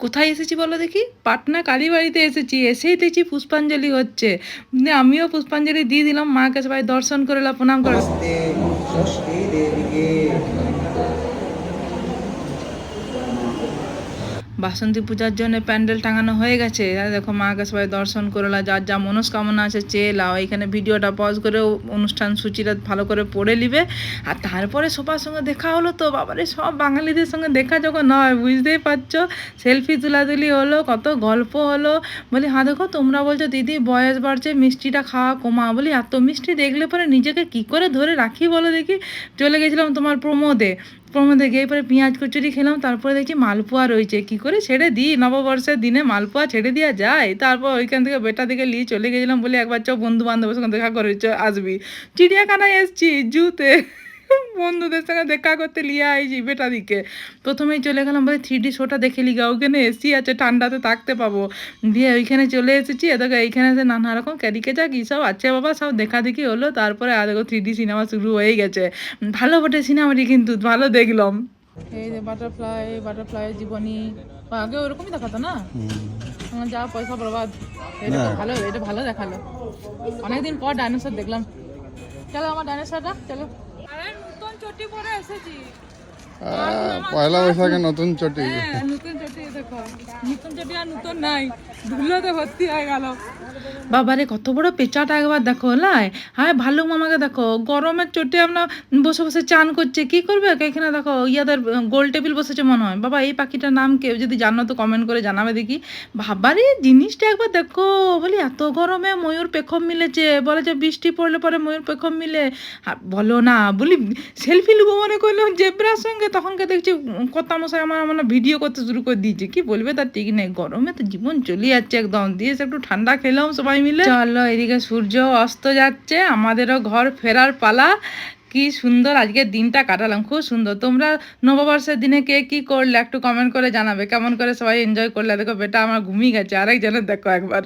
কোথায় এসেছি বলো দেখি? পাটনা কালীবাড়িতে এসেছি, এসেই দেখছি পুষ্পাঞ্জলি হচ্ছে। দিয়ে আমিও পুষ্পাঞ্জলি দিয়ে দিলাম মাকে সবাই দর্শন করে প্রণাম করলাম বাসন্তী পূজার জন্য প্যান্ডেল টাঙানো হয়ে গেছে। দেখো মাকে সবাই দর্শন করলা, যার যা মনস্কামনা আছে চেয়ে লাও। এখানে ভিডিওটা পজ করে অনুষ্ঠান সূচিটা ভালো করে পড়ে নিবে। আর তারপরে সবার সঙ্গে দেখা হলো তো, বাবারে, সব বাঙালিদের সঙ্গে দেখা যখন নয় বুঝতেই পারছ? সেলফি তুলাতুলি হলো, কত গল্প হলো। বলি হ্যাঁ দেখো, তোমরা বলছো, দিদি, বয়স বাড়ছে, মিষ্টিটা খাওয়া কমা বলি, এত মিষ্টি দেখলে পরে নিজেকে কি করে ধরে রাখি বলো দেখি? চলে গেছিলাম তোমার প্রমোদে। প্রমোদে গিয়ে পরে পেঁয়াজ কচুরি খেলাম, তারপরে দেখছি মালপোয়া রয়েছে। কি করে ছেড়ে দিই? নববর্ষের দিনে মালপোয়া ছেড়ে দেওয়া যায়। তারপর ওইখান থেকে বেটা দিকে নিয়ে চলে গেছিলাম বলে একবার চ বন্ধু বান্ধবের সঙ্গে দেখা করে আসবি। চিড়িয়াখানায় এসছি, জুতে। বন্ধুদের সঙ্গে দেখা করতে লিয়ে আইছি বেটা দিকে। প্রথমেই চলে গেলাম বলে থ্রি ডি শোটা দেখে লিগা ওখানে এসি আছে ঠান্ডাতে থাকতে পাবো। দিয়ে ওইখানে চলে এসেছি এদিকে এইখানে এসে নানা রকম ক্যারিকেচা কী সব আছে বাবা সব দেখা দেখি হলো। তারপরে আর দেখো থ্রি ডি সিনেমা শুরু হয়ে গেছে। ভালো বটে সিনেমাটি কিন্তু ভালো দেখলাম। এই যে বাটারফ্লাই বাটারফ্লাই জীবনী আগে ওরকমই দেখাতো না? আমার যা পয়সা বরবাদ এটা ভালো এটা ভালো দেখাল। অনেকদিন পর ডাইনোসর দেখলাম। চলো আমার ডাইনোসরটা চলো আরে নতুন চটি পরে এসেছি পয়লা বৈশাখে নতুন চটি। হ্যাঁ, দেখো আর নাই ভর্তি হয়ে বাবারে, কত বড় পেঁচাটা একবার দেখো লাই হ্যাঁ ভালুক মামাকে দেখো, গরমের চোটে আমরা বসে বসে চান করছে, কি করবে এখানে দেখো, ইয়াদের গোল টেবিল বসেছে মনে হয়। বাবা, এই পাখিটার নাম কেউ যদি জানো তো কমেন্ট করে জানাবে দেখি। বাবারে, জিনিসটা একবার দেখো, বলি, এত গরমে ময়ূর পেখম মিলেছে। বলে যে বৃষ্টি পড়লে পরে ময়ূর পেখম মিলে। বলো না, বলি সেলফি নেব মনে করল জেব্রার সঙ্গে। তখনকে দেখছি কত মশাই আমার মানে ভিডিও করতে শুরু করে দিয়েছে। কি বলবে, তার ঠিক নেই। গরমে তো জীবন চলে যাচ্ছে একদম। দিয়ে একটু ঠান্ডা খেলাম সবাই মিলে। চলো, এদিকে সূর্য অস্ত যাচ্ছে, আমাদেরও ঘর ফেরার পালা। কি সুন্দর আজকে দিনটা কাটালাম, খুব সুন্দর। তোমরা নববর্ষের দিনে কে কি করলে একটু কমেন্ট করে জানাবে। কেমন করে সবাই এনজয় করলে? দেখো বেটা আমার ঘুমিয়ে গেছে, আরেকজনের দেখো একবার।